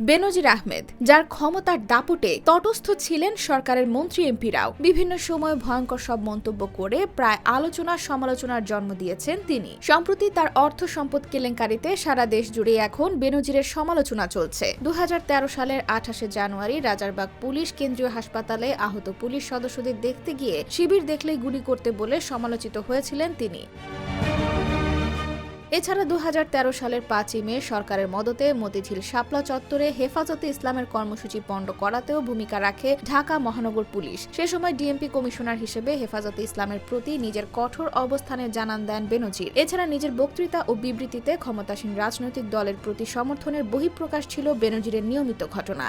বেনজির আহমেদ, যার ক্ষমতার দাপটে তটস্থ ছিলেন সরকারের মন্ত্রী এমপিরাও বিভিন্ন সময় ভয়ঙ্কর সব মন্তব্য করে প্রায় আলোচনা সমালোচনার জন্ম দিয়েছেন তিনি। সম্প্রতি তার অর্থ সম্পদ কেলেঙ্কারিতে সারা দেশ জুড়ে এখন বেনজিরের সমালোচনা চলছে। দু হাজার তেরো সালের আঠাশে জানুয়ারি রাজারবাগ পুলিশ কেন্দ্রীয় হাসপাতালে আহত পুলিশ সদস্যদের দেখতে গিয়ে শিবির দেখলেই গুলি করতে বলে সমালোচিত হয়েছিলেন তিনি। এছাড়া দু হাজার তেরো সালের পাঁচই মে সরকারের মদতে মতিঝিল শাপলা চত্বরে হেফাজতে ইসলামের কর্মসূচি পণ্ড করাতেও ভূমিকা রাখে ঢাকা মহানগর পুলিশ। সে সময় ডিএমপি কমিশনার হিসেবে হেফাজতে ইসলামের প্রতি নিজের কঠোর অবস্থানে জানান দেন বেনজির। এছাড়া নিজের বক্তৃতা ও বিবৃতিতে ক্ষমতাসীন রাজনৈতিক দলের প্রতি সমর্থনের বহিঃপ্রকাশ ছিল বেনজিরের নিয়মিত ঘটনা।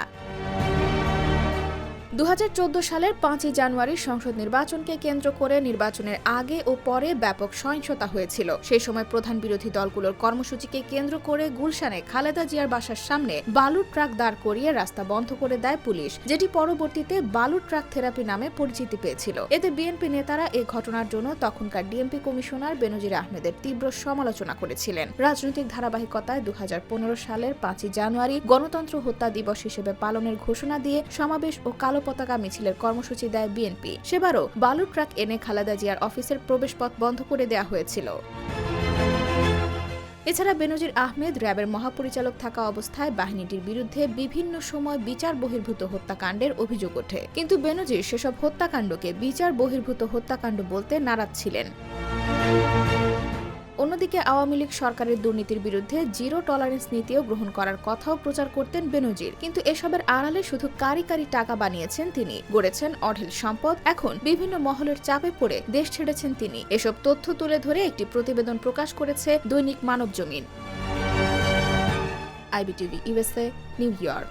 দু হাজার চোদ্দ সালের পাঁচই জানুয়ারি সংসদ নির্বাচনকে কেন্দ্র করে নির্বাচনের আগে ও পরে ব্যাপক সহিংসতা হয়েছিল। সেই সময় প্রধান বিরোধী দলগুলোর কর্মসূচিকে কেন্দ্র করে গুলশানে খালেদা জিয়ার বাসার সামনে বালুর ট্রাক দাঁড় করিয়ে রাস্তা বন্ধ করে দেয় পুলিশ, যেটি পরবর্তীতে বালুর ট্রাক থেরাপি নামে পরিচিতি পেয়েছিল। এতে বিএনপি নেতারা এ ঘটনার জন্য তখনকার ডিএমপি কমিশনার বেনজির আহমেদের তীব্র সমালোচনা করেছিলেন। রাজনৈতিক ধারাবাহিকতায় দু হাজার পনেরো সালের পাঁচই জানুয়ারি গণতন্ত্র হত্যা দিবস হিসেবে পালনের ঘোষণা দিয়ে সমাবেশ ও কালো পতাকা মিছিলের কর্মসূচি দেয় বিএনপি। সেবারও বালু ট্রাক এনে খালেদা জিয়ার অফিসের প্রবেশপথ বন্ধ করে দেওয়া হয়েছিল। এছাড়া বেনজির আহমেদ র্যাবের মহাপরিচালক থাকা অবস্থায় বাহিনীটির বিরুদ্ধে বিভিন্ন সময় বিচার বহির্ভূত হত্যাকাণ্ডের অভিযোগ ওঠে। কিন্তু বেনজির সেসব হত্যাকাণ্ডকে বিচার বহির্ভূত হত্যাকাণ্ড বলতে নারাজ ছিলেন। অন্যদিকে আওয়ামী লীগ সরকারের দুর্নীতির বিরুদ্ধে জিরো টলারেন্স নীতিও গ্রহণ করার কথাও প্রচার করতেন বেনজির। কিন্তু এসবের আড়ালে শুধু কারি কারি টাকা বানিয়েছেন তিনি। গড়েছেন অঢেল সম্পদ। এখন বিভিন্ন মহলের চাপে পড়ে দেশ ছেড়েছেন তিনি। এসব তথ্য তুলে ধরে একটি প্রতিবেদন প্রকাশ করেছে দৈনিক মানব জমিন আইবিটিভি ইউএসএ নিউ ইয়র্ক।